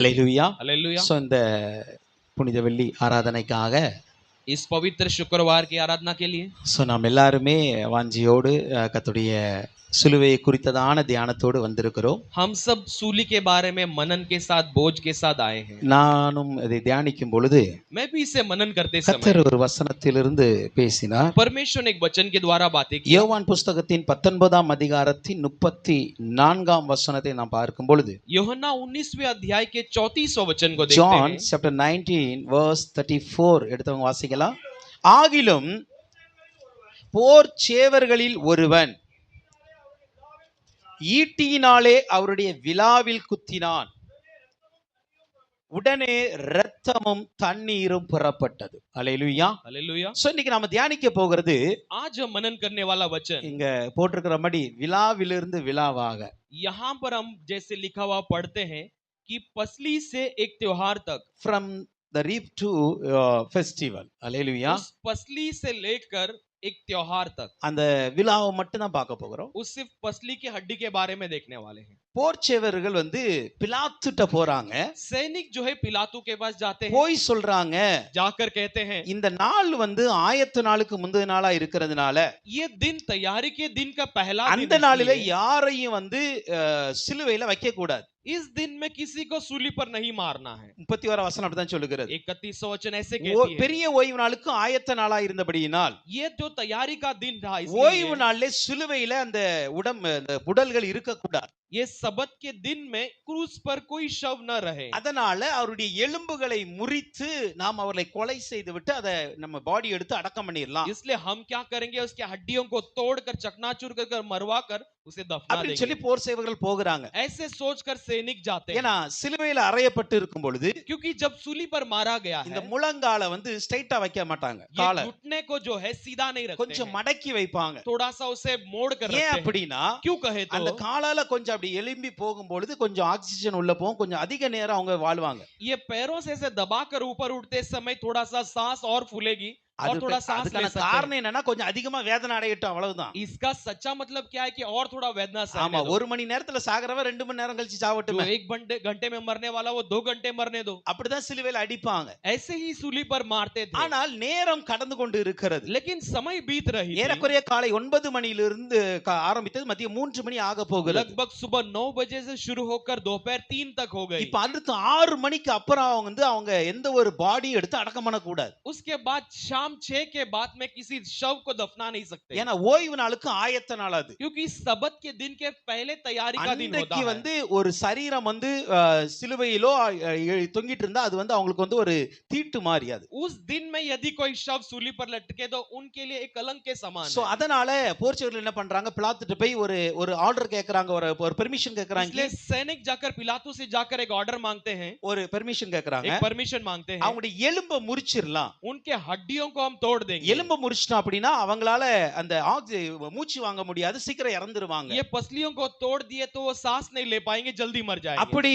அலைலுயா அலைலுயா so இந்த புனித வெள்ளி ஆராதனைக்காக is பவித்திர சுக்கரவார் Ki Aradhana K Liye so நாம் எல்லாருமே வாஞ்சியோடு கத்துடைய சிலுவையை குறித்ததான தியானத்தோடு வந்திருக்கிறோம் हम सब सूली के बारे में मनन के साथ बोझ के साथ आए हैं நானும் அதை தியானிக்கும் பொழுது मैं भी इसे मनन करते समय கர்த்தர் ஒரு வசனத்திலிருந்து பேசினார் परमेश्वर ने एक वचन के द्वारा बातें की யோவான் புஸ்தகத்தின் பத்தொன்பதாம் அதிகாரத்தின் முப்பத்தி நான்காம் வசனத்தை நாம் பார்க்கும் பொழுது योहन्ना 19वें अध्याय के 34 वचन को देखते ஜான் हैं chapter nineteen verse thirty four எடுத்தவங்க வாசிக்கலாம் ஆகிலும் போர் சேவர்களில் ஒருவன் ஈட்டியினாலே அவருடைய விழாவில் குத்தினான் உடனே இரத்தமும் தண்ணீரும் புறப்பட்டது அலையிலுயா हालेलुया சோ இன்னைக்கு நாம தியானிக்க போகிறது आज हम मनन करने वाला वचन இங்க போட்டிருக்கிற மாதிரி விழாவிலிருந்து விழாவாக यहाँ पर हम जैसे लिखा हुआ पढ़ते हैं कि पसली से एक त्योहार तक from the rib to festival அலையிலுயா उस पसली से लेकर एक त्योहार तक அந்த விழாவை மட்டும் தான் பார்க்க போகிறோம் उस सिर्फ पसली की हड्डी के बारे में देखने वाले हैं போர்ச்சேவர்கள் வந்து பிலாத்துட்ட போறாங்க सैनिक जो है पिलातू के पास जाते हैं போய் சொல்றாங்க जाकर कहते हैं இந்த நாள் வந்து ஆயத்த நாளுக்கு முந்தைய நாளா இருக்கிறதுனால ये दिन तैयारी के दिन का पहला दिन அந்த நாளில इसलिए யாரையும் வந்து அஹ், சிலுவையில வைக்க கூடாது इस दिन में किसी को सूली पर नहीं मारना है முப்பத்தி ஓர வசனம் அப்படிதான் சொல்லுகிறது इकतीस वचन ऐसे ஓ- कहती है பெரிய ஓய்வு நாளுக்கு ஆயத்த நாளா இருந்தபடியினால் ये जो तैयारी का दिन था ஓய்வு इसलिए நாள்ல சிலுவையில அந்த உடம் அந்த உடல்கள் இருக்கக்கூடாது ये सबत के दिन में क्रूस पर कोई शव न रहे அதனால அவருடைய எலும்புகளை முறித்து நாம் அவர்களை கொலை செய்து விட்டு அதை நம்ம பாடி எடுத்து அடக்கம் பண்ணிடலாம் इसलिए हम क्या करेंगे उसके हड्डियों को तोड़कर चकनाचूर कर कर मरवा कर उसे दफना அப்படின்னு देंगे சொல்லி போர் சேவர்கள் போகிறாங்க ऐसे सोचकर सैनिक जाते हैं ஏன்னா சிலுவையில அறையப்பட்டு இருக்கும் பொழுது क्योंकि जब सूली पर मारा गया இந்த है முழங்கால வந்து ஸ்ட்ரைட்டா வைக்க மாட்டாங்க ये காலை घुटने को जो है सीधा नहीं रखते கொஞ்சம் हैं। மடக்கி வைப்பாங்க थोड़ा सा उसे मोड़ कर ஏன் रखते हैं அப்படின்னா क्यों कहे அந்த तो காலால கொஞ்சம் அப்படி எலும்பி போகும்பொழுது கொஞ்சம் ஆக்சிஜன் உள்ள போகும் கொஞ்சம் அதிக நேரம் அவங்க வாழ்வாங்க ये पैरों से ऐसे दबाकर ऊपर उठते समय थोड़ा सा सांस और फूलेगी और அதுக்கு- थोड़ा सांस ले அதுக்கான सकते हैं காரணம் என்னன்னா கொஞ்சம் அதிகமா வேதனை அடையட்டும் அவ்வளவுதான் इसका सच्चा मतलब क्या है कि और थोड़ा वेदना ஆமா सहने दो ஒரு மணி நேரத்துல சாகிறவன் ரெண்டு மணி நேரம் கழிச்சு जो சாவட்டுமே एक घंटे घंटे में मरने वाला वो दो घंटे मरने दो அப்படிதான் சிலுவையில அடிப்பாங்க ऐसे ही सूली पर मारते थे ஆனால் நேரம் கடந்து கொண்டு இருக்கிறது लेकिन समय बीत रही थी ஏறக்குறைய காலை ஒன்பது மணியிலிருந்து க- ஆரம்பித்தது மதியம் மூன்று மணி ஆக போகிறது लगभग सुबह नौ बजे से शुरू होकर दोपहर तीन तक हो गई இப்ப அடுத்து ஆறு மணிக்கு அப்புறம் அவங்க வந்து அவங்க எந்த ஒரு பாடி எடுத்து அடக்கம் பண்ணக்கூடாது उसके बाद शाम छह के बाद में किसी शव को दफना नहीं सकते ஏன்னா ஓய்வு நாளுக்கு ஆயத்த நாள் அது क्योंकि सबत के दिन के पहले तैयारी का दिन होता அன்றைக்கு है வந்து ஒரு சரீரம் வந்து அஹ், சிலுவையிலோ அஹ், எ- தொங்கிட்டு இருந்தா அது வந்து அவங்களுக்கு வந்து ஒரு தீட்டு மாதிரி அது उस दिन में यदि कोई शव सूली पर लटके तो उनके लिए एक कलंक के समान சோ है அதனால போர்ச்சுகல் என்ன பண்றாங்க பிளாத்துட்டு போய் ஒரு ஒரு ஆர்டர் கேக்குறாங்க ஒரு ஒரு பெர்மிஷன் கேக்குறாங்க इसलिए सैनिक जाकर पिलातू से जाकर एक ऑर्डर मांगते हैं ஒரு பெர்மிஷன் கேக்குறாங்க एक परमिशन मांगते हैं அவங்களுடைய எலும்ப முறிச்சிடலாம் उनके हड्डियों को हम तोड़ देंगे எலும்ப முறிச்சிட்டோம் அப்படின்னா அவங்களால அந்த ஆக்சி மூச்சு வாங்க முடியாது சீக்கிரம் இறந்துருவாங்க ये पसलियों को तोड़ दिए तो वो सांस नहीं ले पाएंगे जल्दी मर जाएंगे அப்படி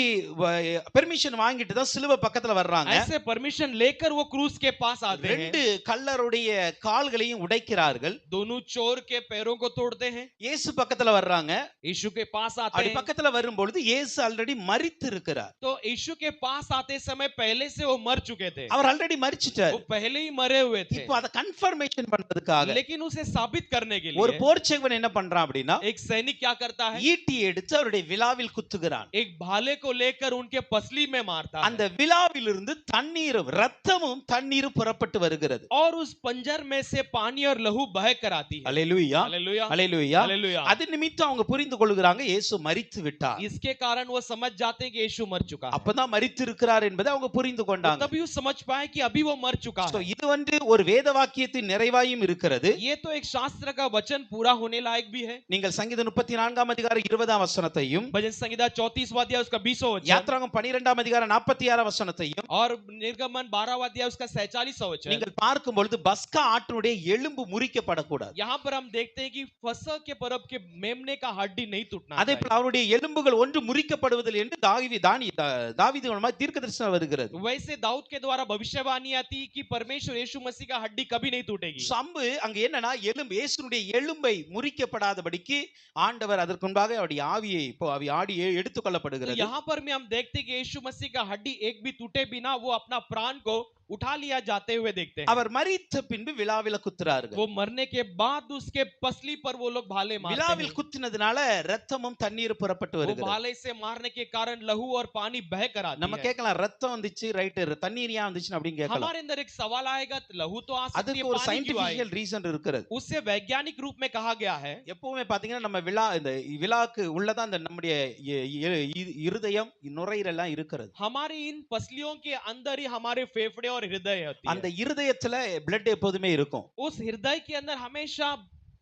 பெர்மிஷன் வாங்கிட்டு தான் சிலுவை பக்கத்துல வர்றாங்க ऐसे परमिशन लेकर वो क्रूस के पास आते हैं ரெண்டு கல்லருடைய கால்களையும் உடைக்கிறார்கள் दोनों चोर के पैरों को तोड़ते हैं இயேசு பக்கத்துல வர்றாங்க यीशु के पास आते அப்படி हैं பக்கத்துல வரும்பொழுது இயேசு ஆல்ரெடி மரித்து இருக்கிறார் तो यीशु के पास आते समय पहले से वो मर चुके थे அவர் ஆல்ரெடி மரிச்சிட்டார் वो पहले ही मरे हुए थे இப்போ அதை கன்ஃபர்மேஷன் பண்றதுக்காக लेकिन उसे साबित करने के ஒரு लिए போர்ச்சேவன் என்ன பண்றான் அப்படின்னா एक सैनिक क्या करता है ஈட்டி எடுத்து அவருடைய விழாவில் குத்துகிறான் एक भाले को लेकर उनके पसली में मारता அந்த है விழாவிலிருந்து தண்ணீரும் ரத்தமும் தண்ணீரும் புறப்பட்டு வருகிறது और उस पंजर में से पानी और लहू बह कर आती है அலையிலுயா हालेलुया அலையிலுயா हालेलुया அது நிமித்தம் அவங்க புரிந்து கொள்கிறாங்க இயேசு மரித்து விட்டார் इसके कारण वो समझ जाते हैं कि यीशु मर चुका है அப்பதான் மரித்து இருக்கிறார் என்பதை அவங்க புரிந்து तो கொண்டாங்க तभी वो समझ पाए कि अभी वो मर चुका So, है இது வந்து ஒரு வேத வாக்கியத்தின் நிறைவாயும் இருக்கிறது ये तो एक शास्त्र का वचन पूरा होने लायक भी है நீங்கள் சங்கீதம் முப்பத்தி நான்காம் அதிகாரம் இருபதாம் வசனத்தையும் भजन संहिता चौतीस वाद्या उसका बीसो वचन யாத்ராகம் பனிரெண்டாம் அதிகாரம் நாற்பத்தி ஆறாம் வசனத்தையும் और निर्गमन बारह वाद्या उसका सैतालीस वचन நீங்கள் பார்க்கும் பொழுது பஸ்கா ஆட்டினுடைய எலும்பு முறிக்கப்படக்கூடாது यहाँ पर हम देखते हैं कि फसह के पर्व के मेमने का हड्डी नहीं टूटना அதே चाहिए। போல அவருடைய எலும்புகள் ஒன்று முறிக்கப்படுவதில் என்று தாவி தானி தா- தாவீது மூலமா தீர்க்க தரிசனம் வருகிறது वैसे दाऊद के द्वारा भविष्यवाणी आती कि परमेश्वर यीशु मसीह मसीह का हड्डी कभी नहीं टूटेगी சம்பு அங்க என்னன்னா எலும்பு இயேசுனுடைய எலும்பை முறிக்கப்படாதபடிக்கு ஆண்டவர் அதற்கு முன்பாக அவருடைய ஆவியை இப்போ அவி ஆடி எடுத்துக் तो கொள்ளப்படுகிறது यहाँ पर भी हम देखते हैं कि यीशु मसीह का हड्डी एक भी टूटे बिना वो अपना प्राण को उठा लिया जाते हुए देखते हैं அவர் மரித்த பின்பு விழாவில குத்துறார்கள் वो मरने के बाद उसके पसली पर वो लोग भाले मारते விழாவில் हैं குத்தினதுனால ரத்தமும் தண்ணீர் புறப்பட்டு वो வருகிறது भाले से मारने के कारण लहू और पानी बह कर आती நம்ம है கேட்கலாம் ரத்தம் வந்துச்சு ரைட் தண்ணீர் ஏன் வந்துச்சுன்னு அப்படின்னு கேட்கலாம் हमारे अंदर एक सवाल आएगा लहू तो आ सकती அதுக்கு है ஒரு पानी क्यों आए சயின்டிபிக்கல் ரீசன் இருக்கிறது उससे वैज्ञानिक रूप में कहा गया है எப்பவுமே பாத்தீங்கன்னா நம்ம விழா இந்த விழாக்கு உள்ளதான் அந்த நம்முடைய இ- இ- இ- இருதயம் நுரையீரல்லாம் இருக்கிறது हमारी इन पसलियों के अंदर ही हमारे फेफड़े और हृदय होती है அந்த இருதயத்துல பிளட் எப்போதுமே இருக்கும் उस हृदय के अंदर हमेशा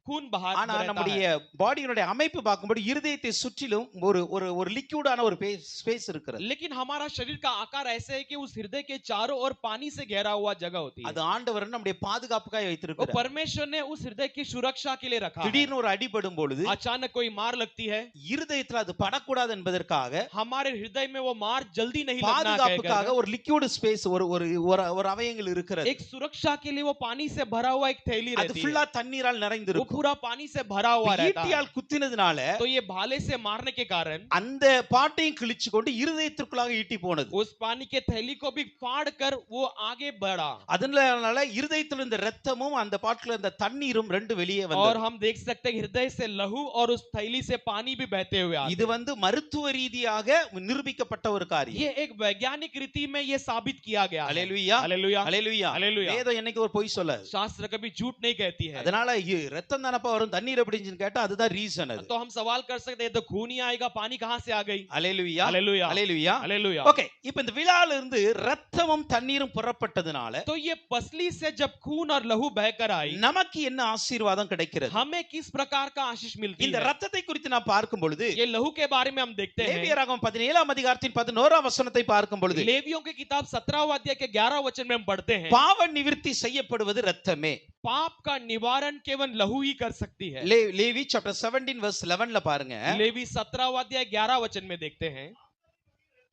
खून बहा ஆனா रहता நம்முடைய है பாடியினுடைய அமைப்பு பார்க்கும்போது இருதயத்தை சுற்றிலும் ஒரு ஒரு ஒரு லிக்யூடான ஒரு ஸ்பேஸ் இருக்கிறது लेकिन हमारा शरीर का आकार ऐसे है कि उस हृदय के चारों ओर पानी से घेरा हुआ जगह होती है அது ஆண்டவர் நம்முடைய பாதுகாப்புக்காக वो வைத்திருக்கிறார் परमेश्वर ने उस हृदय की सुरक्षा के लिए रखा है திடீர்னு ஒரு அடிபடும் பொழுது अचानक कोई मार लगती है இருதயத்துல அது படக்கூடாது என்பதற்காக हमारे हृदय में वो मार जल्दी नहीं लगना பாதுகாப்புக்காக कहकर ஒரு லிக்யூட் ஸ்பேஸ் ஒரு ஒரு ஒரு ஒரு அவயங்கள் இருக்கிறது एक सुरक्षा के लिए वो पानी से भरा हुआ एक थैली அது रहती है ஃபுல்லா தண்ணீரால் वो நிறைந்திருக்கும் पूरा पानी से भरा हुआ रहता है ஈட்டியால் குத்தினதுனால तो ये भाले से मारने के कारण அந்த பாட்டையும் கிழிச்சு கொண்டு இருதயத்திற்குள்ளாக ஈட்டி போனது उस पानी के थैली को भी फाड़ कर वो आगे बढ़ा அதனால இருதயத்தில் இருந்த ரத்தமும் அந்த பாட்டில் இருந்த தண்ணீரும் ரெண்டு வெளியே और வந்தது हम देख सकते हैं हृदय से लहू और उस थैली से पानी भी बहते हुए आते இது வந்து மருத்துவ ரீதியாக நிரூபிக்கப்பட்ட ஒரு காரியம் ये एक वैज्ञानिक रीति में ये साबित किया गया है அலேலுயா हालेलुया அலேலுயா हालेलुया வேதம் என்னைக்கு ஒரு பொய் சொல்லாது शास्त्र कभी झूठ नहीं कहती है அதனால இ- ரத்தம் தானப்பா வரும் தண்ணீர் எப்படின்னு கேட்டா அதுதான் ரீசன் அது तो हम सवाल कर सकते हैं तो खून ही आएगा पानी कहाँ से आ गई alleluia hallelujah alleluia hallelujah okay இப்போ இந்த விழால இருந்து ரத்தமும் தண்ணீரும் புறப்பட்டதுனால तो ये पसली से जब खून और लहू बहकर आई நமக்கு என்ன ஆசீர்வாதம் கிடைக்கிறது हमें किस प्रकार का आशीष मिलती இந்த है ரத்தத்தை குறித்து நான் பார்க்கும் பொழுது ये लहू के बारे में हम देखते हैं லேவியராகமம் பதினேழாம் அதிகாரத்தின் பதினோராம் வசனத்தை பார்க்கும் பொழுது लेवियों की किताब सत्रह अध्याय के ग्यारह वचन में हम पढ़ते हैं பாவ நிவிர்த்தி செய்யப்படுவது ரத்தமே पाप का निवारण केवल लहू ही कर सकती है லே- லேவி சாப்டர் 17 verse 11ல பாருங்க लेवी सत्रह अध्याय ग्यारह वचन में देखते हैं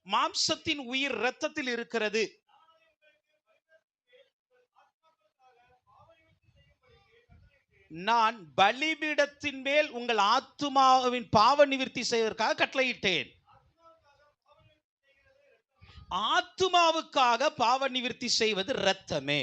மாம்சத்தின் உயிர் ரத்தத்தில் இருக்கிறது நான் பலிபீடத்தின் மேல் உங்கள் ஆத்துமாவின் பாவ நிவிர்த்தி செய்வதற்காக கட்டளையிட்டேன் ஆத்துமாவுக்காக பாவ நிவிர்த்தி செய்வது ரத்தமே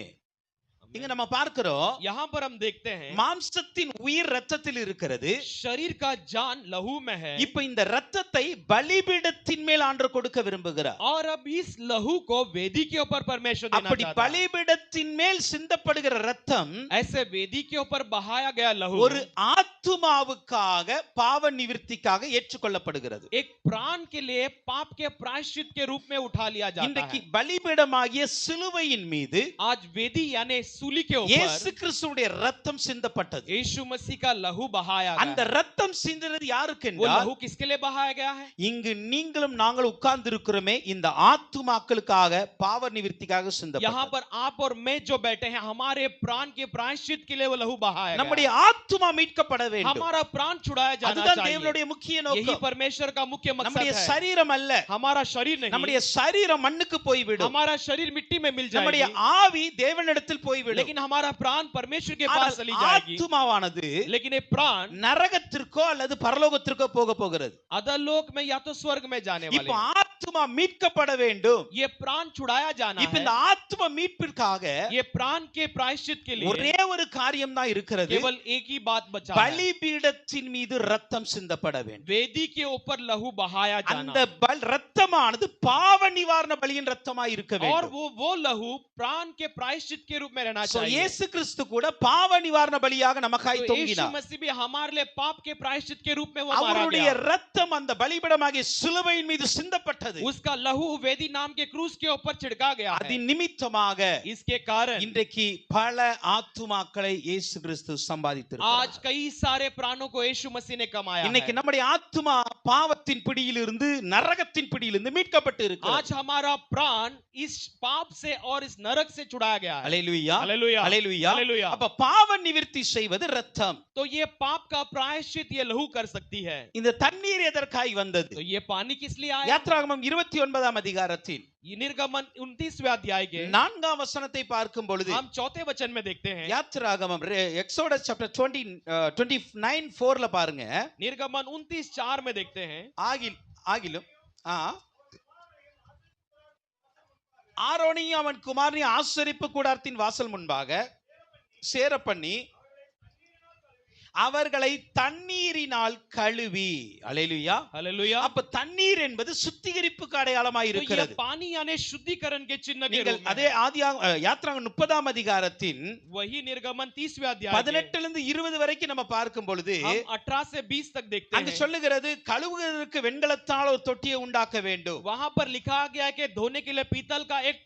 இங்க நம்ம பார்க்கிறோம் यहाँ पर हम देखते हैं மாம்சத்தின் உயிர் ரத்தத்தில் இருக்கிறது शरीर का जान लहू में है இப்ப இந்த ரத்தத்தை பலிபீடத்தின் மேல் ஆண்டு கொடுக்க விரும்புகிறார் और अब इस लहू को वेदी के ऊपर परमेश्वर देना அப்படி चाहता है பலிபீடத்தின் மேல் சிந்தப்படுகிற ரத்தம் ऐसे वेदी के ऊपर बहाया गया लहू ஒரு ஆத்துமாவுக்காக பாவ நிவிர்த்திக்காக ஏற்றுக்கொள்ளப்படுகிறது एक प्राण के लिए पाप के प्रायश्चित के रूप में उठा लिया जाता இன்றைக்கு है பலிபீடமாகிய சிலுவையின் மீது आज वेदी यानी सूली के இயேசு ऊपर கிறிஸ்துவுடைய ரத்தம் சிந்தப்பட்டது यीशु मसीह का लहू बहाया அந்த गया है। ரத்தம் சிந்தினது யாருக்கு वो என்றால் लहू किसके लिए बहाया गया है இங்கு நீங்களும் நாங்கள் உட்கார்ந்து இருக்கிறோமே இந்த ஆத்துமாக்களுக்காக பாவ நிவிர்த்திக்காக यहाँ சிந்தப்பட்டது पर आप और मैं जो बैठे हैं हमारे प्राण के प्रायश्चित के लिए वो लहू बहाया गया நம்முடைய ஆத்துமா மீட்கப்பட है। வேண்டும் हमारा प्राण छुड़ाया जाना அதுதான் चाहिए தேவனுடைய முக்கிய यही நோக்கம் परमेश्वर का मुख्य मकसद நம்முடைய है சரீரம் அல்ல हमारा शरीर नहीं நம்முடைய சரீரம் மண்ணுக்கு போய்விடும் हमारा शरीर मिट्टी में मिल நம்முடைய जाएगी ஆவி தேவனிடத்தில் போய்விடும் लेकिन हमारा प्राण परमेश्वर के ஆனால் पास चली जाएगी ஆத்துமாவானது लेकिन ये प्राण நரகத்திற்கோ அல்லது பரலோகத்திற்கோ போக போகிறது अधोलोक में या तो स्वर्ग में जाने இப்ப वाले हैं। ஆத்துமா மீட்கப்பட வேண்டும் ये प्राण छुड़ाया जाना இப்ப है இந்த ஆத்தும மீட்பிற்காக ये प्राण के प्रायश्चित के लिए ஒரே ஒரு காரியம் தான் இருக்கிறது केवल एक ही बात बचा है பலிபீடத்தின் மீது ரத்தம் சிந்தப்பட வேண்டும் वेदी के ऊपर लहू बहाया அந்த जाना பல் ரத்தமானது பாவ நிவாரண பலியின் ரத்தமாய் இருக்க और வேண்டும் वो वो लहू प्राण के प्रायश्चित के रूप में रहना So, चाहिए இயேசு கிறிஸ்து கூட பாவ நிவாரண பலியாக நமக்காய் तो यीशु தொங்கினார் मसीह भी हमारे लिए पाप के प्रायश्चित के रूप में वो मारा அவருடைய गया ரத்தம் அந்த பலிபீடமாகிய சிலுவையின் மீது சிந்தப்பட்டது उसका लहू वेदी नाम के क्रूस के ऊपर छिड़का गया है அதன் நிமித்தமாக इसके कारण இன்றைக்கு பல ஆத்துமாக்களை இயேசு கிறிஸ்து சம்பாதித்திருக்கிறார் आज कई सारे प्राणों को यीशु मसीह ने कमाया இன்னைக்கு है நம்முடைய ஆத்துமா பாவத்தின் பிடியிலிருந்து நரகத்தின் பிடியிலிருந்து மீட்கப்பட்டு இருக்கிறது आज हमारा प्राण इस पाप से और इस नरक से छुड़ाया गया है அலையலுயா हालेलुया அலையலுயா हालेलुया அப்ப பாவ நிவிர்த்தி செய்வது ரத்தம் तो ये पाप का प्रायश्चित ये लहू कर सकती है இந்த தண்ணீர் எதற்காய் வந்தது तो ये पानी किस लिए आया யாத்ராகமம் யாத்ராகமம் இருபத்தி ஒன்பதாம் அதிகாரத்தில் ये निर्गमन उनतीसवें अध्याय के நான்காம் வசனத்தை பார்க்கும் பொழுது हम चौथे वचन में देखते हैं யாத்ராகமம் Exodus chapter twenty twenty nine ஃபோர்ல பாருங்க निर्गमन उनतीस चार में देखते हैं ஆகில் ஆகிலும் ஆ ஆரோனையும் அவன் குமாரனையும் ஆசரிப்பு கூடாரத்தின் வாசல் முன்பாக சேர பண்ணி அவர்களை தண்ணீரினால் கழுவி. அலையிலுயா? அலையிலுயா அப்ப தண்ணீர் என்பது சுத்திகரிப்புக்கு அடையாளமாய் இருக்கிறது. பானியானே சுத்திகரன் கே சின்ன நீங்கள் அதே ஆதியா யாத்ராங்க முப்பதாம் அதிகாரத்தின் வஹி நிர்கமன் தீஸ்வே அத்தியாயம் பதினெட்டுல இருந்து இருபது வரைக்கும் நம்ம பார்க்கும் பொழுது அட்ராசே பீஸ் தக் தேக்தே அங்க சொல்லுகிறது கழுவுவதற்கு வெண்கலத்தால் ஒரு தொட்டியை உண்டாக்க வேண்டும். வஹா பர் லிகா கயா கே தோனே பீத்தல் கா எக்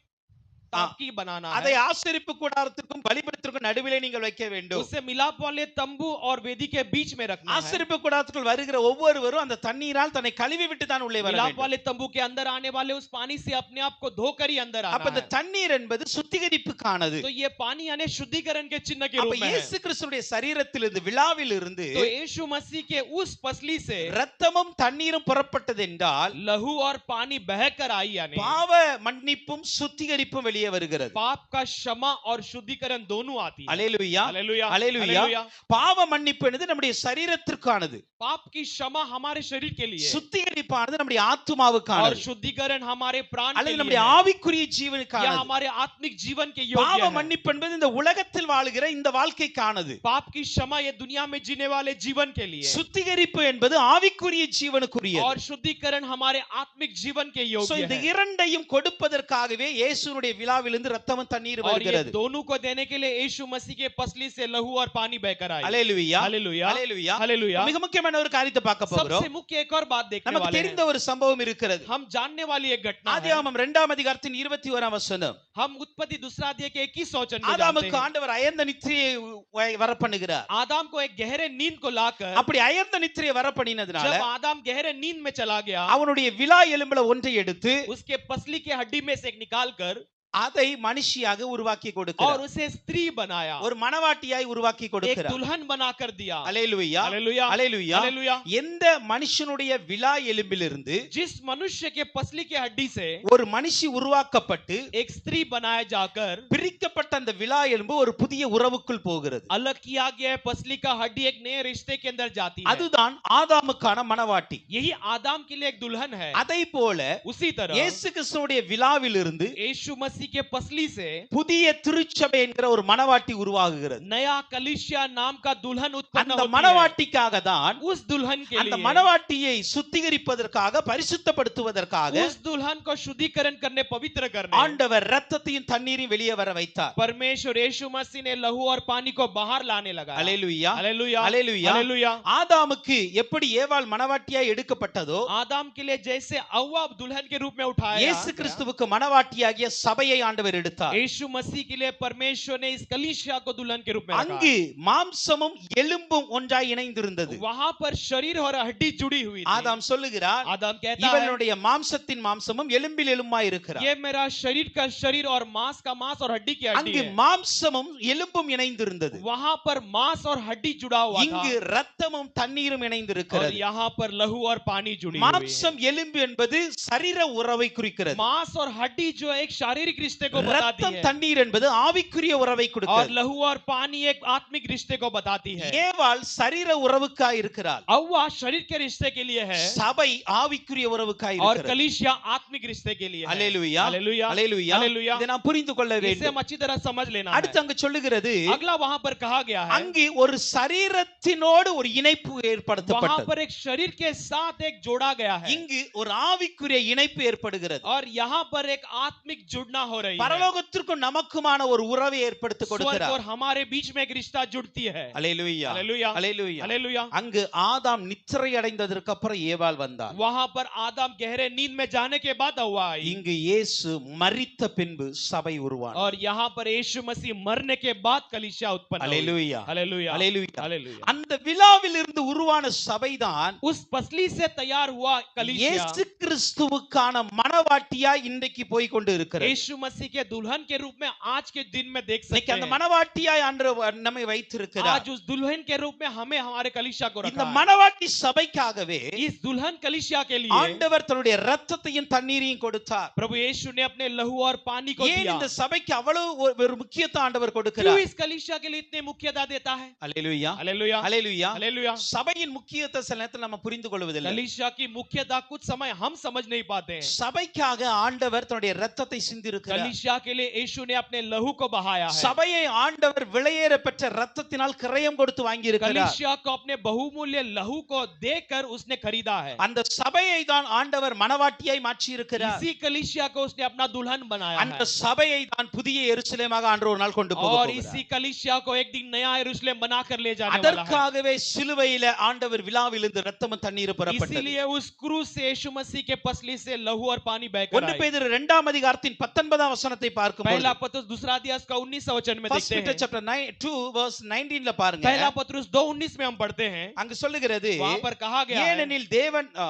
एक टाकी बनाना அதை है ஆசரிப்பு கூடாரத்துக்கும் பலிபீடத்திற்கும் நடுவிலே நீங்கள் வைக்க வேண்டும் उससे मिलाप वाले तंबू और वेदी के बीच में रखना है ஆசரிப்பு கூடாரத்துக்குள் வருகிற ஒவ்வொருவரும் அந்த தண்ணீரால் தன்னை கழுவி விட்டு தான் உள்ளே வர मिलाप வேண்டும் वाले तंबू के अंदर आने वाले उस पानी से अपने आप को धोकर ही अंदर அப்ப आना இந்த है தண்ணீர் என்பது சுத்திகரிப்புக்கானது तो ये पानी यानी शुद्धिकरण के चिन्ह के அப்ப रूप में है இயேசு கிறிஸ்துடைய சரீரத்திலிருந்து விழாவில் இருந்து तो यीशु मसीह के उस पसली से ரத்தமும் தண்ணீரும் புறப்பட்டது என்றால் लहू और पानी बहकर आई यानी பாவ மன்னிப்பும் சுத்திகரிப்பும் வெளியே வருகிறது पाप का क्षमा और शुद्धिकरण दोनों आती है அலேலுயா हालेलुया हालेलुया। हालेलुया। பாவ மன்னிப்பு என்பது நம்முடைய சரீரத்திற்கானது पाप की क्षमा हमारे शरीर के लिए சுத்திகரிப்பானது நம்முடைய और ஆத்மாவுக்கானது शुद्धिकरण हमारे प्राण के அல்லது लिए நம்முடைய है। ஆவிக்குரிய या ஜீவனுக்கானது हमारे आत्मिक जीवन के பாவ योग्य है। மன்னிப்பு என்பது இந்த உலகத்தில் வாழுகிற இந்த வாழ்க்கைக்கானது पाप की क्षमा ये दुनिया में जीने वाले जीवन के लिए है। சுத்திகரிப்பு என்பது ஆவிக்குரிய ஜீவனுக்குரியது और शुद्धिकरण हमारे आत्मिक जीवन के So, योग्य இந்த है இரண்டையும் கொடுப்பதற்காகவே இயேசுனுடைய விழாவிலிருந்து ரத்தமும் தண்ணீர் और ये வருகிறது दोनों को देने के लिए यीशु मसीह के पसली से लहू और पानी बहकर आए அலேலுயா हालेलुया அலேலுயா हालेलुया மிக முக்கியமான ஒரு காரியத்தை பார்க்க போகிறோம் सबसे मुख्य एक और बात देखने நமக்கு वाले தெரிந்த हैं ஒரு சம்பவம் இருக்கிறது हम जानने वाली एक घटना है ஆதியாகமம் இரண்டாம் அதிகாரத்தின் இருபத்தி ஓராம் வசனம் हम उत्पत्ति दूसरा अध्याय के 21 वचन में जानते ஆதாமுக்கு हैं ஆண்டவர் அயர்ந்த நித்திரையை வ- வர பண்ணுகிறார் आदम को एक गहरे नींद को लाकर அப்படி அயர்ந்த நித்திரையை வர பண்ணினதுனால जब आदम गहरे नींद में चला गया அவனுடைய விழா எலும்புல ஒன்றை எடுத்து उसके पसली के हड्डी में से एक निकाल कर அதை மனுஷியாக உருவாக்கி और கொடுக்கிறார் उसे स्त्री बनाया ஒரு மணவாட்டியாய் உருவாக்கி एक கொடுக்கிறார் दुल्हन बनाकर दिया அலேலுயா हालेलुया அலேலுயா हालेलुया எந்த மனுஷனுடைய விழா எலும்பிலிருந்து जिस मनुष्य के पसली के हड्डी से ஒரு மனுஷி உருவாக்கப்பட்டு एक स्त्री बनाया जाकर பிரிக்கப்பட்ட அந்த விழா எலும்பு ஒரு புதிய உறவுக்குள் போகிறது अलग किया गया है पसली का हड्डी एक नए रिश्ते के अंदर जाती है அதுதான் ஆதாமுக்கான மணவாட்டி यही आदम के लिए एक दुल्हन है அதை போல उसी तरह இயேசு கிறிஸ்துடைய விழாவிலிருந்து यीशु मसीह के पसली से புதிய திருச்சபை என்கிற ஒரு மணவாட்டி உருவாகுகிறது नया कलिशिया नाम का दुल्हन उत्पन्न அந்த होती है மணவாட்டிக்காக தான் उस दुल्हन के அந்த लिए மணவாட்டியை சுத்திகரிப்பதற்காக பரிசுத்தப்படுத்துவதற்காக उस दुल्हन को शुद्धिकरण करने पवित्र करने ஆண்டவர் ரத்தத்தையும் தண்ணீரையும் வெளியே வர வைத்தார் परमेश्वर यीशु मसीह ने लहू और पानी को बाहर लाने लगा அலேலுயா हालेलुया அலேலுயா हालेलुया ஆதாமுக்கு எப்படி ஏவாள் மணவாட்டியாய் எடுக்கப்பட்டதோ आदम के लिए जैसे अव्वा दुल्हन के रूप में उठाया இயேசு गया, கிறிஸ்துவுக்கு மணவாட்டியாகிய சபையை ஆண்டவர் எடுத்தார் यीशु मसीह के लिए परमेश्वर ने इस कलिशिया को दुल्हन के रूप में रखा அங்கு மாம்சமும் எலும்பும் ஒன்றாய் இணைந்திருந்தது वहां पर शरीर और हड्डी जुड़ी हुई थी ஆதாம் சொல்லுகிறார் आदम कहता है இவனுடைய மாம்சத்தின் மாம்சமும் எலும்பில் எலும்பாய் இருக்கிறார் ये मेरा शरीर का शरीर और मांस का मांस और हड्डी की हड्डी அங்கு है மாம்சமும் எலும்பும் இணைந்திருந்தது वहां पर मांस और हड्डी जुड़ा हुआ था இங்கு ரத்தமும் தண்ணீரும் और இணைந்திருக்கிறது यहाँ पर लहू और पानी जुड़ी हुई है மாம்சம் எலும்பு என்பது சரீர உறவை குறிக்கிறது मांस और हड्डी जो है एक शारीरिक रिश्ते को बताती ரத்தம் है தண்ணீர் என்பது ஆவிக்குரிய உறவை और கொடுக்கிறது लहू और पानी एक आत्मिक रिश्ते को बताती है ஏவாள் சரீர உறவுக்காய் இருக்கிறார் अव्वा शरीर के रिश्ते के लिए है சபை ஆவிக்குரிய உறவுக்காய் और இருக்கிறது कलिशिया आत्मिक रिश्ते के लिए है அல்லேலூயா हालेलुया அல்லேலூயா हालेलुया இதை நாம் புரிந்து கொள்ள इसे வேண்டும் हम अच्छी तरह समझ लेना है அடுத்து அங்கு சொல்லுகிறது अगला वहां पर कहा गया है அங்கு ஒரு சரீரத்தினோடு ஒரு இணைப்பு वहां ஏற்படுத்தப்பட்டது पर एक शरीर के साथ एक जोड़ा गया है இங்கு ஒரு ஆவிக்குரிய இணைப்பு ஏற்படுகிறது और यहाँ पर एक आत्मिक जुड़ना हो रही है பரலோகத்திற்கும் நமக்குமான ஒரு உறவை ஏற்படுத்தி स्वर्ग கொடுக்கிறார் और हमारे बीच में एक रिश्ता जुड़ती है அலேலுயா हालेलुया அலேலுயா हालेलुया அங்கு ஆதாம் நித்திரை அடைந்ததற்கு அப்புறம் ஏவாள் வந்தார் वहां पर आदम गहरे नींद में जाने के बाद हवा आई இங்கு இயேசு மரித்த பின்பு சபை உருவான और यहाँ पर यीशु मसीह मरने के बाद कलिशिया उत्पन्न हुई। அலேலுயா हालेलुया அலேலுயா हालेलुया அந்த விழாவில் இருந்து உருவான சபைதான் उस पसली से तैयार हुआ कलिशिया இயேசு கிறிஸ்துவுக்கான மனவாட்டியா இன்றைக்கு போய் கொண்டு இருக்கிறது यीशु मसीह के दुल्हन के रूप में आज के दिन में देख இன்னைக்கு सकते அந்த हैं மனவாட்டியாய் அன்று நம்மை வைத்திருக்கிறார் आज उस दुल्हन के रूप में हमें हमारे कलिशा को இந்த रखा है। மனவாட்டி சபைக்காகவே इस दुल्हन कलिशा के लिए ஆண்டவர் தன்னுடைய ரத்தத்தையும் தண்ணீரையும் கொடுத்தார் प्रभु यीशु ने अपने लहू और पानी को ஏன் दिया இந்த சபைக்கு அவ்வளவு ஒரு- ஒரு முக்கியத்துவம் ஆண்டவர் क्यों கொடுக்கிறார் इस कलिशा के लिए इतनी मुख्यता देता है அல்லேலூயா हालेलुया அல்லேலூயா हालेलुया சபையின் முக்கியத்தை சில நேரத்தில் நம்ம புரிந்து கொள்வதில்லை कलिशा की मुख्यता कुछ समय हम समझ नहीं पाते हैं சபைக்காக ஆண்டவர் தன்னுடைய ரத்தத்தை சிந்திருக்கிறார் कलिशा के लिए यीशु ने अपने लहू को बहाया है சபையை ஆண்டவர் விலையேற பெற்ற ரத்தத்தினால் கிரயம் கொடுத்து வாங்கி இருக்கிறார் कलिशा को अपने बहुमूल्य लहू को देकर उसने खरीदा है அந்த சபையை தான் ஆண்டவர் மனவாட்டியாய் மாற்றி இருக்கிறார் इसी कलिशा को उसने अपना दुल्हन बनाया அந்த है சபையை தான் புதிய எருசலேமாக ஆண்டு ஒரு நாள் கொண்டு போக और போகிறார். इसी कलिशा को एक दिन नया यरूशलेम बनाकर ले जाने वाला है அதற்காகவே சிலுவையில ஆண்டவர் விழாவிலிருந்து ரத்தமும் தண்ணீர் புறப்பட்டது इसीलिए उस क्रूस से यीशु मसीह के पसली से लहू और पानी बहकर ஒன்று आए பேதுரு இரண்டாம் அதிகாரத்தின் பத்தொன்பதாம் வசனத்தை பார்க்கும் पहला पत्रस दूसरा अध्याय का 19 वचन में ஃபர்ஸ்ட் देखते பீட்டர் हैं சாப்டர் 9 2 வெர்ஸ் 19ல பாருங்க पहला पत्रस 2 19 में हम पढ़ते हैं அங்க சொல்லுகிறது वहां पर कहा गया है ஏனெனில் தேவன் ஆ,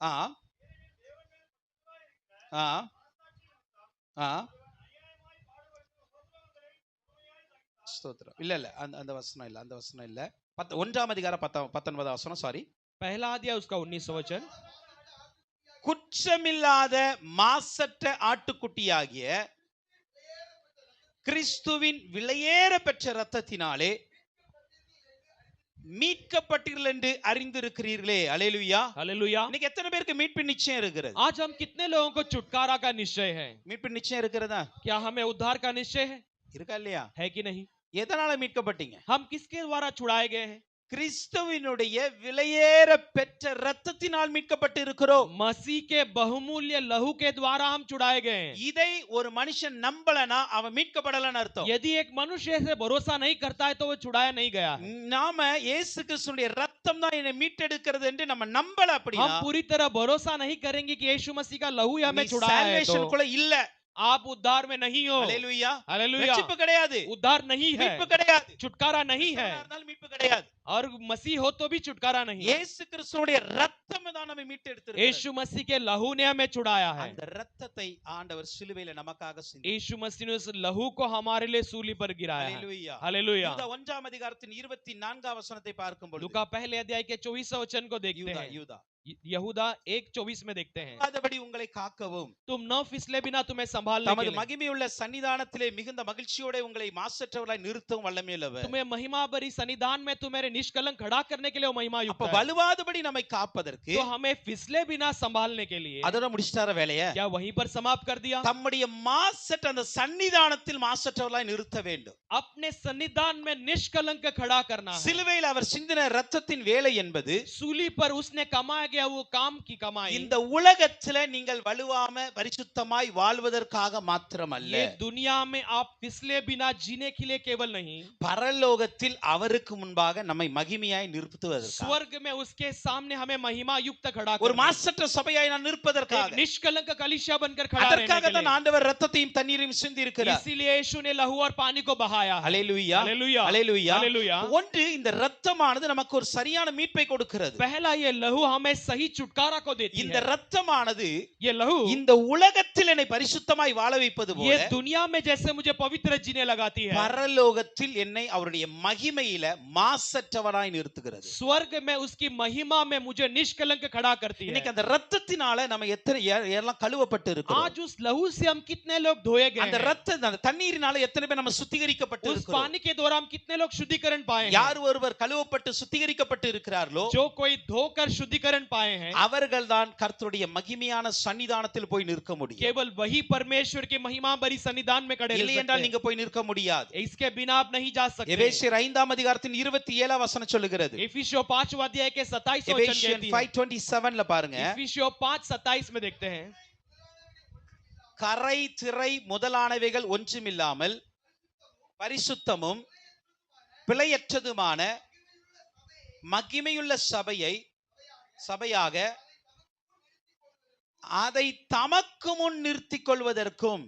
ஆ ஆ ஆ ஸ்தோத்திரம் இல்ல இல்ல அந்த அந்த வசனம் இல்ல அந்த வசனம் இல்ல பத்து ஒன்றாம் அதிகாரம் பத்தாம் பத்தொன்பதாம் வசனம் சாரி पहला अध्याय उसका 19 वचन குற்றமில்லாத மாசற்ற ஆட்டுக்குட்டியாகிய கிறிஸ்துவின் விலையேற பெற்ற இரத்தத்தினாலே மீட்கப்பட்டீர்கள் என்று அறிந்திருக்கிறீர்களே அலேலுயா हालेलुया இன்னைக்கு எத்தனை பேருக்கு மீட்பின் நிச்சயம் இருக்கிறது आज हम कितने लोगों को छुटकारा का निश्चय है மீட்பின் நிச்சயம் இருக்கிறதா क्या हमें उद्धार का निश्चय है இருக்கா இல்லையா है कि नहीं எதனால மீட்கப்பட்டீங்க हम किसके द्वारा छुड़ाए गए हैं கிறிஸ்துவினுடைய விலையேற பெற்ற இரத்தத்தினால் மீட்கப்பட்டு இருக்கிறோம் मसीह के बहुमूल्य लहू के द्वारा हम छुड़ाए गए हैं இதை ஒரு மனுஷன் நம்பலனா அவன் மீட்கப்படலன்னு அர்த்தம் यदि एक मनुष्य से भरोसा नहीं करता है तो वो छुड़ाया नहीं गया है நாம இயேசு கிறிஸ்துடைய ரத்தம் தான் என்னை மீட்டெடுக்கிறது என்று நம்ம நம்பல அப்படின்னா हम पूरी तरह भरोसा नहीं करेंगे कि यीशु मसीह का लहू ही हमें நீ छुड़ाया है तो salvationக்குள்ள இல்ல आप उद्धार में नहीं हो அல்லேலூயா हालेलुया ரட்சிப்பு கிடையாது उद्धार नहीं है மீட்பு கிடையாது छुटकारा नहीं है கிறிஸ்தவனா இருந்தாலும் மீட்பு கிடையாது और मसीह हो तो भी छुटकारा नहीं है இயேசு கிறிஸ்துடைய ரத்தம் தான் நம்மை மீட்டெடுத்து यीशु मसीह के लहू ने हमें छुड़ाया है அந்த ரத்தத்தை ஆண்டவர் சிலுவையில நமக்காக சிந்தி यीशु मसीह ने उस लहू को हमारे लिए सूली पर गिराया है அல்லேலூயா हालेलुया யூதா ஒன்றாம் அதிகாரத்தின் இருபத்தி நான்காம் வசனத்தை பார்க்கும் பொழுது लुका पहले अध्याय के 24 वचन को देखते யூதா हैं யூதா य- यहूदा 1:24 में देखते हैं ஆதபடி உங்களை காக்கவும் तुम न फिसले बिना तुम्हें संभालने के தமது लिए மகிமையுள்ள சன்னிதானத்திலே மிகுந்த மகிழ்ச்சியோட உங்களை மாசற்றவர்களாய் நிறுத்தவும் வல்லமையுள்ளவர் तुम्हें महिमा भरी सन्निधान में तुम्हें निष्कलंक खड़ा करने के लिए वो महिमा युक्त அப்ப है வலுவாதபடி நம்மை காப்பதற்கு तो हमें फिसले बिना संभालने के लिए அதோட முடிச்சிட்டார வேலைய क्या वहीं पर समाप्त कर दिया தம்முடைய மாசற்ற அந்த சன்னிதானத்தில் மாசற்றவர்களாய் நிறுத்த வேண்டும் अपने सन्निधान में निष्कलंक खड़ा करना है சிலுவையில் அவர் சிந்தின ரத்தத்தின் வேலை என்பது सूली पर उसने कमाया गया वो काम की कमाई இந்த உலகத்துல நீங்கள் வலுவாம பரிசுத்தமாய் வாழ்வதற்காக மாத்திரமல்ல ये दुनिया में आप फिसले बिना जीने के लिए केवल नहीं பரலோகத்தில் அவருக்கு முன்பாக நம்மை மகிமையாய் நிறுத்துவதற்காக स्वर्ग में उसके सामने हमें महिमा युक्त खड़ा ஒரு करना है। மாசற்ற சபையாய் நான் एक நிற்பதற்காக निष्कलंक कलिशा बनकर खड़ा रहने அதற்காக के தான் लिए ஆண்டவர் ரத்தத்தையும் தண்ணீரையும் சிந்தி இருக்கிறார் इसीलिए यीशु ने लहू और पानी को बहाया है அலேலுயா हालेलुया அலேலுயா हालेलुया ஒன்று இந்த ரத்தமானது நமக்கு ஒரு சரியான மீட்பை கொடுக்கிறது पहला ये लहू हमें सही छुटकारा को देती இந்த है ரத்தமானது ये लहू இந்த உலகத்தில் என்னை பரிசுத்தமாய் வாழ வைப்பது ये போல दुनिया में जैसे मुझे पवित्र जीने लगाती है பரலோகத்தில் என்னை அவருடைய மகிமையில மாசற்றவனாய் நிறுத்துகிறது स्वर्ग में उसकी महिमा में मुझे निष्कलंक खड़ा करती இன்னைக்கு है அந்த ரத்தத்தினால நம்ம எத்தனை எ- எல்லாம் கழுவப்பட்டு இருக்கிறோம் आज उस लहू से हम कितने लोग धोए गए அந்த हैं? ரத்த அந்த தண்ணீரினால எத்தனை பேர் நம்ம சுத்திகரிக்கப்பட்டு उस இருக்கிறோம் पानी के द्वारा हम कितने लोग शुद्धिकरण पाए हैं யார் ஒருவர் கழுவப்பட்டு சுத்திகரிக்கப்பட்டு இருக்கிறார்களோ जो कोई धोकर शुद्धिकरण पाए हैं அவர்கள் தான் கர்த்தருடைய மகிமையான சன்னிதானத்தில் போய் நிற்க முடியும் केवल वही परमेश्वर की महिमा भरी सन्निधान में खड़े रह இல்லை सकते என்றால் हैं। நீங்க போய் நிற்க முடியாது इसके बिना आप नहीं जा सकते எபேசியர் ஐந்தாம் அதிகாரத்தின் இருபத்தி ஏழாம் வசனம் சொல்லுகிறது इफिसियो पांच अध्याय के सताइस वचन எபேசியன் कहती ஃபைவ் டுவெண்ட்டி செவன்ல பாருங்க है इफिसियो पांच सताइस में देखते हैं கரை திரை முதலானவைகள் ஒன்றுமில்லாமல் பரிசுத்தமும் பிழையற்றதுமான மகிமையுள்ள சபையை சபையாக அதை தமக்கு முன் நிறுத்திக் கொள்வதற்கும்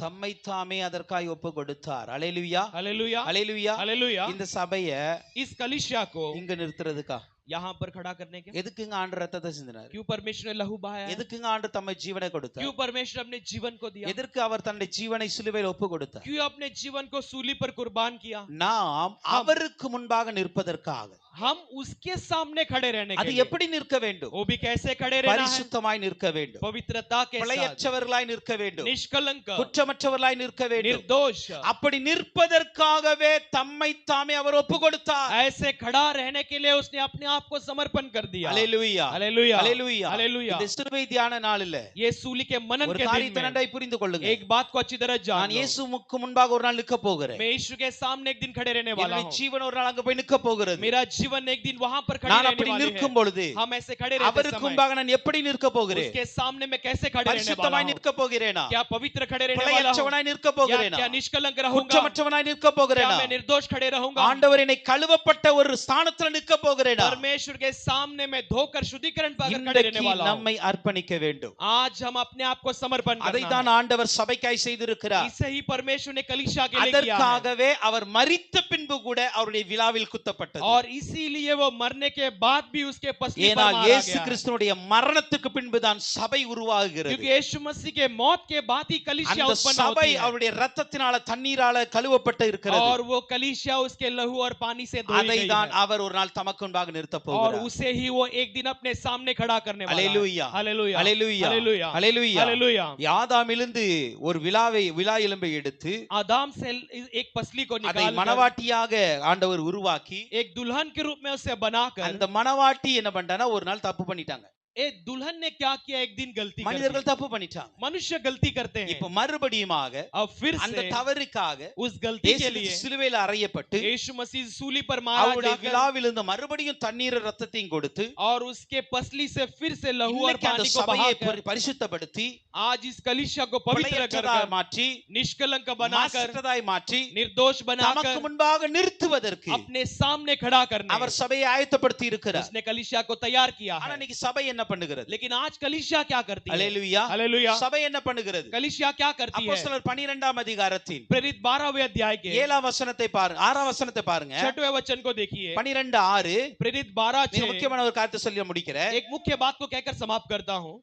தம்மை தாமே அதற்காய் ஒப்பு கொடுத்தார் அலையிலுயா? அலையிலுயா? அலையிலுயா? அலையிலுயா? இந்த சபையை இஸ் கலிஷியாக்கோ இங்க நிறுத்துறதுக்கா? यहाँ पर खड़ा करने के எதுக்குங்க ஆண்டு ரத்தத்தை சிந்தினார் क्यों परमेश्वर ने लहू बहाया है? எதுக்குங்க ஆண்டு தம்மை ஜீவனை கொடுத்தார் क्यों परमेश्वर अपने जीवन को दिया எதற்கு அவர் தன்னுடைய ஜீவனை சிலுவையில் ஒப்பு கொடுத்தார் क्यों अपने जीवन को सूली पर कुर्बान किया நாம் அவருக்கு முன்பாக நிற்பதற்காக हम उसके सामने खड़े रहने के அது लिए எப்படி நிற்க வேண்டும் वो भी कैसे खड़े रहना है பரிசுத்தமாய் நிற்க வேண்டும் पवित्रता के साथ பிழையற்றவர்களாய் நிற்க வேண்டும் निष्कलंक குற்றமற்றவர்களாய் நிற்க வேண்டும் निर्दोष அப்படி நிற்பதற்காகவே தம்மை தாமே அவர் ஒப்பு கொடுத்தார் ऐसे खड़ा रहने के लिए उसने अपने आप को समर्पण कर दिया அல்லேலூயா हालेलुया அல்லேலூயா हालेलुया இந்த சிறுவை தியான நாளில் ये सूली के मनन ஒரு के दिन காரியத்தை में நன்றாய் புரிந்து கொள்ளுங்க एक बात को अच्छी तरह जान நான் लो। இயேசுவுக்கு முன்பாக ஒரு நாள் நிற்க போகிறேன் मैं यीशु के सामने एक दिन खड़े रहने वाला என்னுடைய हूँ ஜீவன் ஒரு நாள் அங்க போய் நிற்க போகிறது मेरा जीवन एक दिन वहां पर खड़े நான் रहने அப்படி वाले நிற்கும் हैं பொழுது हम ऐसे खड़े रहते அவருக்கு समय முன்பாக நான் எப்படி நிற்க போகிறேன் उसके सामने मैं कैसे खड़े रहने वाला பரிசுத்தமாய் हूँ நிற்க போகிறேனா क्या पवित्र खड़े रहने वाला हूँ பிழையற்றவனாய் நிற்க क्या போகிறேனா क्या निष्कलंक रहूंगा குற்றமற்றவனாய் நிற்க क्या போகிறேனா मैं निर्दोष खड़े रहूंगा ஆண்டவர் என்னை கழுவப்பட்ட ஒரு ஸ்தானத்துல நிற்க போகிறேனா परमेश्वर के सामने मैं धोकर शुद्धिकरण पाकर खड़े रहने இன்றைக்கு वाला हूँ நம்மை அர்ப்பணிக்க வேண்டும் आज हम अपने आप को समर्पण करना அதைத்தான் है। ஆண்டவர் சபைக்காய் செய்திருக்கிறார் इसे ही परमेश्वर ने कलिशा के लिए किया है அதற்காகவே அவர் மரித்த பின்பு கூட அவருடைய விழாவில் குத்தப்பட்டது और इसीलिए वो मरने के बाद भी उसके पसली पर ஏனால் मारा இயேசு गया है। கிறிஸ்துனுடைய மரணத்துக்கு பின்புதான் சபை உருவாகிறது क्योंकि यीशु मसीह के मौत के बाद ही कलिसिया அந்த उत्पन्न சபை होती है அவருடைய ரத்தத்தினால தண்ணீரால கழுவப்பட்டு இருக்கிறது और वो कलिसिया उसके लहू और पानी से धोई அதை गई தான் है அவர் ஒரு நாள் தமக்கு முன்பாக நிறுத்த और போகிறார் उसे ही वो एक दिन अपने सामने खड़ा करने वाला है அல்லேலூயா हालेलूया அல்லேலூயா हालेलूया அல்லேலூயா हालेलूया யாதாமிலிருந்து ஒரு விழாவை விழா எலும்பை எடுத்து आदाम से एक पसली को அதை निकाल மணவாட்டியாக ஆண்டவர் உருவாக்கி एक दुल्हन के रूप में उसे बनाकर அந்த மணவாட்டி என்ன பண்ணிட்டானா ஒரு நாள் தப்பு பண்ணிட்டாங்க एक दुल्हन ने क्या किया एक दिन गलती कर மனிதர்கள் दी। தப்பு பண்ணிட்டாங்க मनुष्य गलती करते हैं இப்ப மறுபடியுமாக अब फिर அந்த से தவறுக்காக उस गलती के இயேசு लिए சிலுவையில் அறையப்பட்டு यीशु मसीह सूली पर मारा அவருடைய जाकर விழாவிலிருந்து மறுபடியும் தண்ணீர் ரத்தத்தையும் கொடுத்து और उसके पसली से फिर से लहू और இன்னைக்கு அந்த पानी को சபையை बहाकर பரி- பரிசுத்தப்படுத்தி आज इस कलिशा को पवित्र कर பிழையற்றதாய் மாற்றி निष्कलंक बनाकर மாசற்றதாய் மாற்றி निर्दोष தமக்கு बनाकर முன்பாக நிறுத்துவதற்கு अपने सामने खड़ा करने அவர் சபையை ஆயத்தப்படுத்தி இருக்கிறார் उसने कलिशा को तैयार किया ஆனா है இன்னைக்கு சபை என்ன பண்ணுகிறது लेकिन आज कलिशा क्या करती है அல்லேலூயா हालेलुया சபை என்ன பண்ணுகிறது कलिशा क्या करती है அப்போஸ்தலர் 12ஆம் அதிகாரத்தின் प्रेरित बारहवें अध्याय के ஏழாம் வசனத்தை பாருங்க ஆறாம் வசனத்தை பாருங்க छठवें वचन को देखिए 12 ஆறு प्रेरित बारह மிக छह முக்கியமான ஒரு காரியத்தை சொல்லி முடிக்கிறேன் एक मुख्य बात को कहकर समाप्त करता हूँ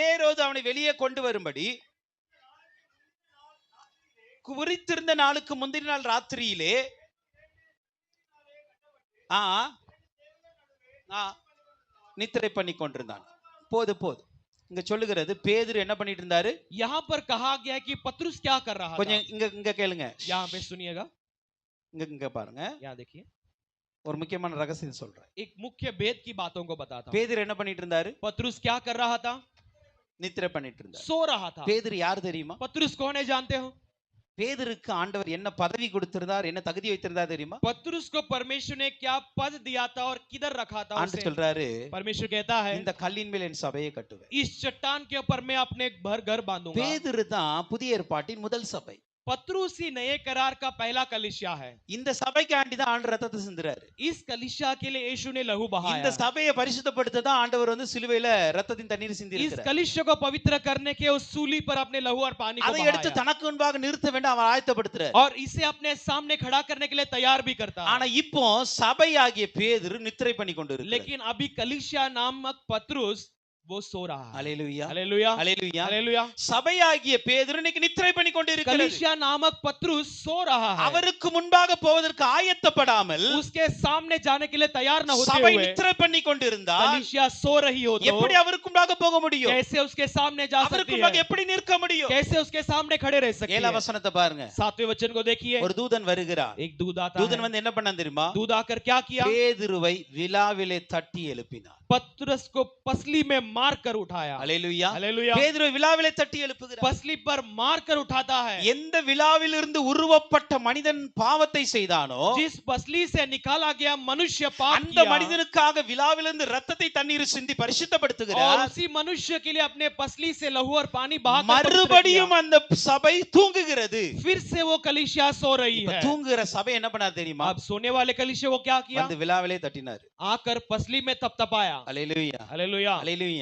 ஏரோது அவனை வெளியே கொண்டு வரும்படி குறித்திருந்த நாளுக்கு முந்தின நாள் ராத்திரியிலே ஆ ஆ நித்திரை பண்ணி கொண்டிருந்தான் போது போது இங்க சொல்லுகிறது பேதுரு என்ன பண்ணிட்டு இருந்தாரு यहाँ पर कहा गया है कि पत्रुस क्या कर रहा था கொஞ்சம் இங்க இங்க கேளுங்க यहाँ पे सुनिएगा இங்க இங்க பாருங்க यहाँ देखिए ஒரு முக்கியமான ரகசியம் சொல்றேன் एक मुख्य भेद की बातों को बताता हूँ பேதுரு என்ன பண்ணிட்டு இருந்தாரு पत्रुस क्या कर रहा था நித்திரை பண்ணிட்டு இருந்தாரு सो रहा था பேதுரு யார் தெரியுமா पत्रुस कौन है जानते हो பேதுருக்கு ஆண்டவர் என்ன பதவி கொடுத்திருந்தார் என்ன தகுதி வைத்திருந்தார் தெரியுமா पत्रुस को परमेश्वर ने क्या पद दिया था और किधर रखा था ஆண்டு उसे சொல்றாரு परमेश्वर कहता है இந்த கல்லின் மேல் என் சபையை கட்டுவேன் इस चट्टान के ऊपर मैं अपने एक भर घर बांधूंगा பேதுரு தான் புதிய ஏற்பாட்டின் முதல் சபை पत्रुस ही नए करार का पहला कलिशा है இந்த சபைக்காண்டி தான் ஆண்டு ரத்தத்தை சிந்துறாரு इस कलिशा के लिए यीशु ने लहू இந்த बहाया சபையை பரிசுத்தப்படுத்த தான் ஆண்டவர் வந்து சிலுவையில ரத்தத்தின் தண்ணீர் சிந்தி इस இருக்கிறார் कलिशा को पवित्र करने के उस सूली पर अपने लहू और पानी को அதை எடுத்து बहाया தனக்கு முன்பாக நிறுத்த வேண்டாம் அவர் ஆயத்தப்படுத்துறார் और इसे अपने सामने खड़ा करने के लिए तैयार भी करता है ஆனா இப்போ சபையாகிய பேதுரு நித்திரை பண்ணி கொண்டு இருக்கு लेकिन अभी कलिशा नामक पत्रुस वो सो रहा है அலையலுயா हालेलुया அலையலுயா हालेलुया சபையாகிய பேதுரு இன்னைக்கு நித்திரை பண்ணி கொண்டு இருக்கிறது कलिशा नामक पत्रुस सो रहा है அவருக்கு முன்பாக போவதற்கு ஆயத்தப்படாமல் उसके सामने जाने के लिए तैयार न होते சபை हुए நித்திரை பண்ணி கொண்டு இருந்தால் कलिशा सो रही हो तो எப்படி அவருக்கு முன்பாக போக முடியும் कैसे उसके सामने जा அவருக்கு सकती முன்பாக है எப்படி நிற்க முடியும் कैसे उसके सामने खड़े रह सकती ஏழாம் है வசனத்தை பாருங்க सातवें वचन को देखिए ஒரு தூதன் வருகிறார் एक दूध आता தூதன் है வந்து என்ன பண்ணான் தெரியுமா दूध आकर क्या किया பேதுருவை விழாவிலே தட்டி எழுப்பினார் पत्रस को पसली में मार कर उठाया அலையலுயா हालेलुया பேதுருவை விழாவிலே தட்டி எழுப்புகிறார் पसली पर मार कर उठाता है எந்த விழாவிலிருந்து உருவப்பட்ட மனிதன் பாவத்தை செய்தானோ जिस पसली से निकाला गया मनुष्य पाप அந்த किया மனிதனுக்காக விழாவிலிருந்து ரத்தத்தை தண்ணீர் சிந்தி और பரிசுத்தப்படுத்துகிறார் उसी मनुष्य के लिए अपने पसली से लहू और पानी बहाकर पवित्र மறுபடியும் அந்த சபை தூங்குகிறது किया। फिर से वो कलिशिया सो रही இப்ப है தூங்குகிற சபை என்ன பண்ணார் தெரியுமா अब सोने वाले कलिशे वो क्या किया வந்து விழாவிலே தட்டினார் आकर पसली में तपतपाया அலையிலுயா हालेलुया அலையிலுயா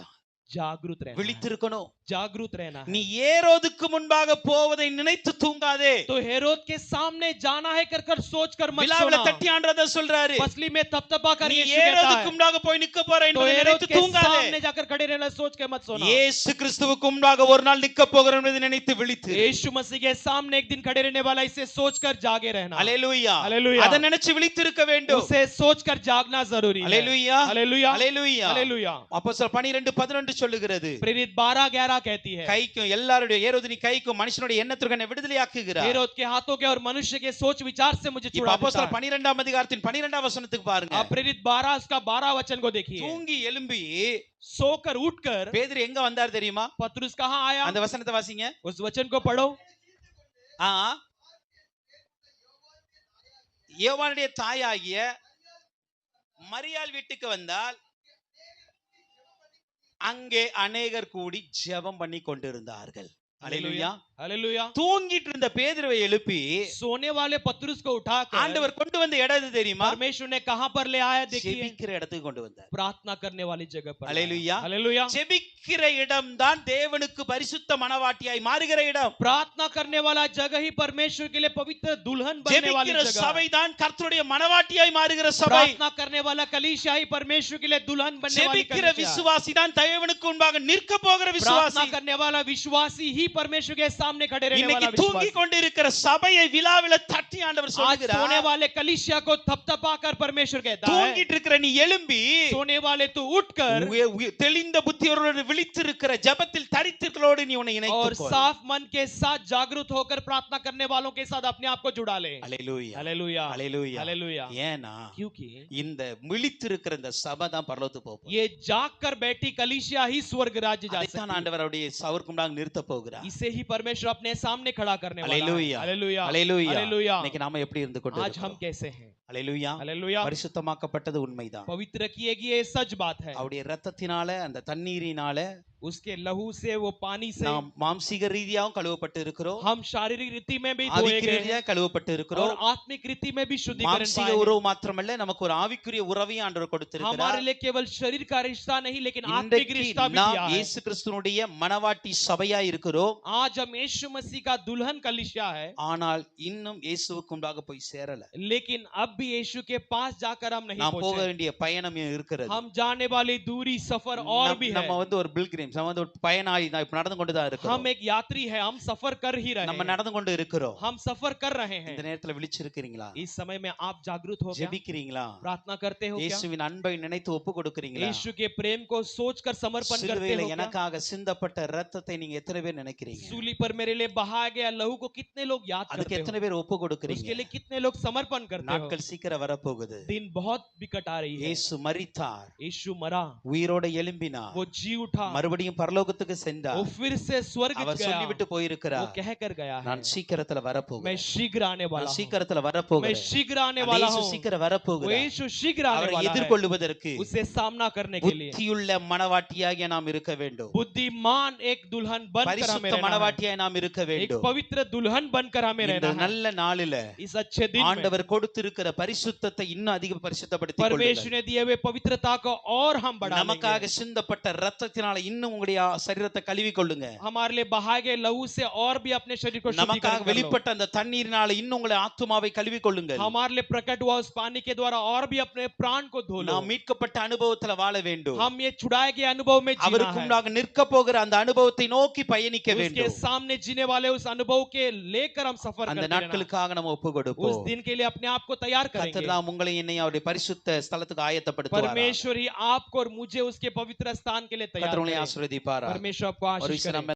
जागरूक रहना है। விழித்திருக்கணும் जागरूक रहना है நீ ஏரோதுக்கு முன்பாக போவதை நினைத்து தூங்காதே तो हेरोद के सामने जाना है कर कर सोच कर मत விழாவில सोना தட்டி ஆண்டத சொல்றாரு पसली में तपतपा कर நீ यीशु कहता ஏரோதுக்கு है முன்பாக போய் நிக்க போற तो என்பதை हेरोद நினைத்து के தூங்காதே सामने जाकर खड़े रहना सोच के मत सोना இயேசு கிறிஸ்துவுக்கு முன்பாக ஒரு நாள் நிக்க போகிறேன் என்பதை நினைத்து விழித்து यीशु मसीह के सामने एक दिन खड़े रहने वाला इसे सोच कर जागे रहना அலேலுயா हालेलुया। அதை நினைச்சு விழித்திருக்க வேண்டும் उसे सोच कर जागना जरूरी है அலேலுயா हालेलुया அலேலுயா हालेलुया அப்போஸ்தலர் 12 11 சொல்லுகிறது प्रेरित बारह ग्यारह कहती है கைக்கும் எல்லாருடைய ஏரோதினி கைக்கும் மனுஷனுடைய எண்ணத்திற்கு என்னை விடுதலையாக்குகிறார் हेरोद के हाथों के और मनुष्य के सोच विचार से मुझे இப்ப छुड़ा देता அப்போஸ்தலர் है 12ஆம் அதிகாரத்தின் 12ஆம் வசனத்துக்கு பாருங்க अब प्रेरित बारह उसका बारह वचन को देखिए தூங்கி எழும்பி सोकर उठकर பேதுரு எங்க வந்தார் தெரியுமா पत्रुस कहाँ आया அந்த வசனத்தை வாசிங்க उस वचन को पढ़ो ஆ யோவானுடைய தாயாகிய மரியாள் வீட்டுக்கு வந்தால் அங்கே அநேகர் கூடி ஜெபம் பண்ணி கொண்டிருந்தார்கள். அலையிலுயா. हालेलुया தூங்கிட்டு இருந்த பேதுருவை எழுப்பி सोने वाले पत्रुस को उठाकर ஆண்டவர் கொண்டு வந்த இடம் எது தெரியுமா परमेश्वर ने कहां पर ले आया देखिए ஜெபிக்கிற இடத்துக்கு கொண்டு வந்தார் प्रार्थना करने वाली जगह पर हालेलुया। हालेलुया ஜெபிக்கிற இடம்தான் தேவனுக்கு பரிசுத்த மனவாட்டியாய் மாறுகிற இடம் प्रार्थना करने वाला जगह ही परमेश्वर के लिए पवित्र दुल्हन बनने वाली ஜெபிக்கிற जगह है। சபைதான் கர்த்தருடைய மனவாட்டியாய் மாறுகிற சபை प्रार्थना करने वाला कलीसिया ही परमेश्वर के लिए दुल्हन बनने वाली ஜெபிக்கிற कलीसिया है। விசுவாசி தான் தேவனுக்கு முன்பாக நிற்க போகிற விசுவாசி प्रार्थना करने वाला विश्वासी ही परमेश्वर के सामने खड़े रहने இன்னைக்கு वाला தூங்கி विश्वासी கொண்டிருக்கிற சபையை விழாவில தட்டி ஆண்டவர் आज सोने சொல்லுகிறார் वाले कलीसिया को थपथपा कर परमेश्वर कहता है தூங்கிட்டு இருக்கிற நீ எழும்பி सोने वाले तू उठकर உய- உய- தெளிந்த புத்தியோடு விழித்திருக்கிற ஜெபத்தில் தரித்திருக்கிறோடு நீ உன்னை और இணைத்து साफ मन के साथ जागरूक होकर प्रार्थना करने वालों के साथ अपने आप को जुड़ा ले அலையிலூயா हालेलुया அலையிலூயா हालेलुया ஏனா क्योंकि இந்த விழித்திருக்கிற இந்த சபை தான் பரலோகத்துக்கு போகும் ये जाग कर बैठी कलीसिया ही स्वर्ग राज्य जा அதைத்தான் सकती है ஆண்டவர் அவருடைய சவருக்கு முன்பாக நிறுத்த போகிறார் इसे ही परमेश्वर अपने सामने खड़ा करने वाला है हालेलुया। हालेलुया அலையிலூயா हालेलुया இன்னைக்கு நாம எப்படி இருந்து கொண்டு आज हम कैसे हैं அலையிலூயா हालेलुया பரிசுத்தமாக்கப்பட்டது உண்மைதான் पवित्र किए गए ये सच बात है அவருடைய ரத்தத்தினால அந்த தண்ணீரினால उसके लहू से वो पानी से நாம் மாம்சீக ரீதியாகவும் கழுவப்பட்டு இருக்கிறோம் हम शारीरिक रीति में भी धोए ஆவிக்குரிய गए हैं ரீதியாக கழுவப்பட்டு और இருக்கிறோம் आत्मिक रीति में भी शुद्धिकरण மாம்சீக पाए हैं। உறவு மாத்திரமல்ல நமக்கு ஒரு ஆவிக்குரிய உறவையும் ஆண்டவர் हमारे கொடுத்திருக்கிறார் लिए केवल शरीर का रिश्ता नहीं लेकिन आत्मिक இன்றைக்கு रिश्ता भी நாம் दिया है இயேசு கிறிஸ்துனுடைய மனவாட்டி சபையா இருக்கிறோம் आज हम यीशु मसीह का दुल्हन कलिसिया है ஆனால் இன்னும் இயேசுவுக்கு முன்பாக போய் சேரல लेकिन अब भी यीशु के पास जाकर हम नहीं நாம் போக पहुंचे வேண்டிய பயணம் இருக்கிறது हम जाने वाली दूरी सफर और நம்- भी है நம்ம வந்து ஒரு பில்கிரிம்ஸ் நம்ம வந்து ஒரு பயனாளி தான் இப்ப நடந்து கொண்டு தான் இருக்கிறோம் हम एक यात्री है हम सफर कर ही रहे நம்ம हैं நடந்து கொண்டு இருக்கிறோம் हम सफर कर रहे हैं இந்த நேரத்துல விழிச்சிருக்கிறீங்களா इस समय में आप जागरूक हो क्या ஜெபிக்கிறீங்களா प्रार्थना करते हो क्या இயேசுவின் அன்பை நினைத்து ஒப்பு கொடுக்கிறீங்களா यीशु के प्रेम को सोचकर समर्पण करते சிலுவையில हो क्या எனக்காக சிந்தப்பட்ட ரத்தத்தை நீங்க எத்தனை பேர் நினைக்கிறீங்க सूली पर मेरे लिए बहाया गया लहू को कितने लोग याद அதுக்கு करते எத்தனை हो பேர் ஒப்பு उसके கொடுக்கிறீங்க लिए कितने लोग समर्पण करते हो நாட்கள் சீக்கிரம் வரப்போகுது दिन बहुत बिकट आ रही है இயேசு மரித்தார் यीशु मरा உயிரோட எழும்பினார் वो जी उठा மறுபடியும் பரலோகத்துக்கு वो சென்றார் फिर से स्वर्ग அவர் गया சொல்லிவிட்டு वो போயிருக்கிறார் कह कर गया है நான் சீக்கிரத்துல मैं வரப்போகிறேன் शीघ्र आने वाला நான் हूँ சீக்கிரத்துல मैं வரப்போகிறேன் शीघ्र आने அந்த वाला இயேசு हूँ சீக்கிரம் वो வரப்போகிறார் यीशु शीघ्र आने அவரை वाला है எதிர்கொள்வதற்கு उसे सामना करने के लिए புத்தியுள்ள மனவாட்டியாகிய நாம் இருக்க வேண்டும் बुद्धिमान एक दुल्हन बनकर हमें பரிசுத்த रहना है। மனவாட்டியாய் நாம் இருக்க एक வேண்டும் पवित्र दुल्हन बनकर हमें இந்த रहना है நல்ல நாளில इस अच्छे दिन में ஆண்டவர் கொடுத்திருக்கிற பரிசுத்தத்தை இன்னும் அதிக பரிசுத்தப்படுத்திக் परमेश्वर கொள்ளுங்கள் ने दिए हुए पवित्रता को और हम बढ़ा लेंगे। நமக்காக சிந்தப்பட்ட ரத்தத்தினால இன்னும் உங்களுடைய சரீரத்தை கழுவி கொள்ளுங்க हमारे लिए बहाए गए लहू से और भी अपने शरीर को நமக்காக शुद्धिकरण कर लो। வெளிப்பட்ட அந்த தண்ணீரினால இன்னும் உங்களை ஆத்துமாவை கழுவி கொள்ளுங்கள் हमारे लिए प्रकट हुआ उस पानी के द्वारा और भी अपने प्राण को धो लो நாம் மீட்கப்பட்ட அனுபவத்துல வாழ வேண்டும் हम ये छुड़ाए गए अनुभव में जीना அவருக்கு है முன்னாக நிற்க போகிற அந்த அனுபவத்தை நோக்கி பயணிக்க उसके வேண்டும் सामने जीने वाले उस अनुभव के लेकर हम सफर அந்த करते रहना। நாட்களுக்காக நம்ம ஒப்பு उस கொடுப்போம் दिन के लिए अपने आप को तैयार करेंगे கர்த்தர் தாம் உங்களை என்னை அவருடைய பரிசுத்த ஸ்தலத்துக்கு ஆயத்தப்படுத்துவார் परमेश्वर ही आपको और मुझे उसके पवित्र स्थान के लिए तैयार கர்த்தர் உங்களை करे। ஆசீர்வதிப்பாரா परमेश्वर आपको ஒரு आशीष விஷயம் करे நம்ம